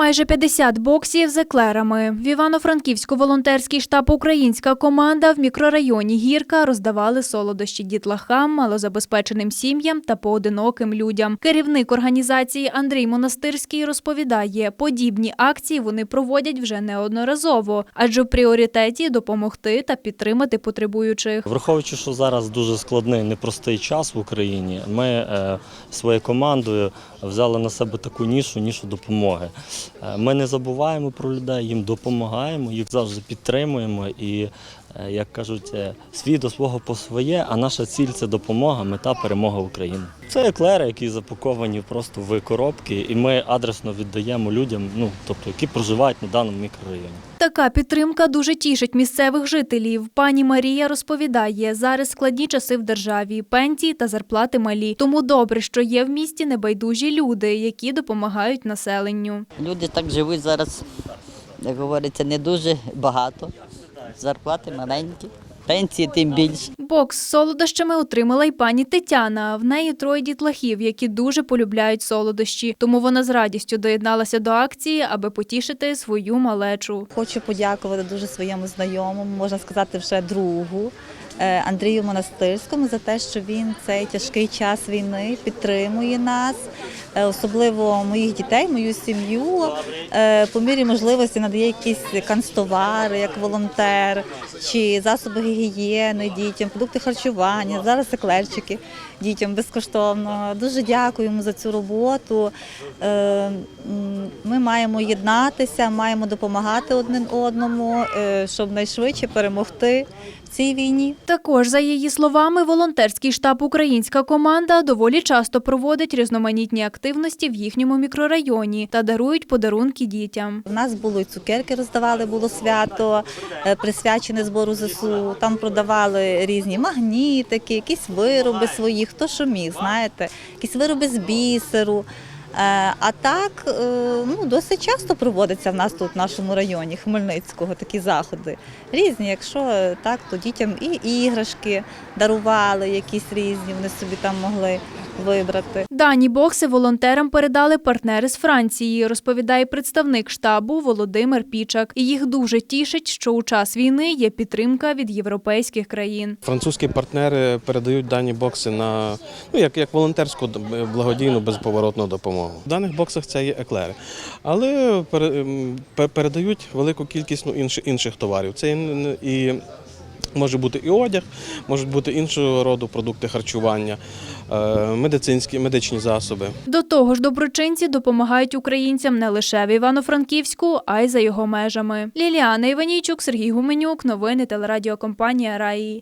Майже 50 боксів з еклерами. В Івано-Франківську волонтерський штаб Українська команда в мікрорайоні Гірка роздавали солодощі дітлахам, малозабезпеченим сім'ям та поодиноким людям. Керівник організації Андрій Монастирський розповідає, подібні акції вони проводять вже неодноразово, адже в пріоритеті допомогти та підтримати потребуючих. Враховуючи, що зараз дуже складний, непростий час в Україні, ми е, своєю командою взяли на себе таку нішу, нішу допомоги. Е, ми не забуваємо про людей, їм допомагаємо, їх завжди підтримуємо і, е, як кажуть, е, свій до свого по своє, а наша ціль це допомога, мета перемога України. Це еклери, які запаковані просто в коробки, і ми адресно віддаємо людям, ну тобто, які проживають на даному мікрорайоні. Така підтримка дуже тішить місцевих жителів. Пані Марія розповідає, зараз складні часи в державі, пенсії та зарплати малі. Тому добре, що є в місті небайдужі люди, які допомагають населенню. Люди так живуть зараз, як говориться, не дуже багато. Зарплати маленькі, пенсії тим більше. Бокс з солодощами отримала й пані Тетяна. В неї троє дітлахів, які дуже полюбляють солодощі. Тому вона з радістю доєдналася до акції, аби потішити свою малечу. Хочу подякувати дуже своєму знайомому, можна сказати, вже другу Андрію Монастирському за те, що він цей тяжкий час війни підтримує нас, е, особливо моїх дітей, мою сім'ю. е, По мірі можливості надає якісь канцтовари, як волонтер, чи засоби гігієни дітям, продукти харчування, зараз еклерчики дітям безкоштовно. Дуже дякую йому за цю роботу. Е, Ми маємо єднатися, маємо допомагати один одному, е, щоб найшвидше перемогти в цій війні. Також, за її словами, волонтерський штаб Українська команда доволі часто проводить різноманітні активності в їхньому мікрорайоні та дарують подарунки дітям. У нас було і цукерки роздавали, було свято е, присвячене збору ЗСУ. Там продавали різні магнітики, якісь вироби свої, хто що міг, знаєте, якісь вироби з бісеру. Е, А так е, ну, досить часто проводиться в нас тут, в нашому районі Хмельницького, такі заходи. Різні, якщо е, так, то дітям і іграшки дарували якісь різні, вони собі там могли вибрати. Дані бокси волонтерам передали партнери з Франції, розповідає представник штабу Володимир Пічак. І їх дуже тішить, що у час війни є підтримка від європейських країн. Французькі партнери передають дані бокси на ну як, як волонтерську благодійну безповоротну допомогу. В даних боксах це є еклери, але пере- пе- передають велику кількість ну, інших, інших товарів. Це і, може бути і одяг, можуть бути іншого роду продукти харчування, е, медицинські медичні засоби. До того ж, доброчинці допомагають українцям не лише в Івано-Франківську, а й за його межами. Ліліана Іванійчук, Сергій Гуменюк. Новини телерадіокомпанія Раї.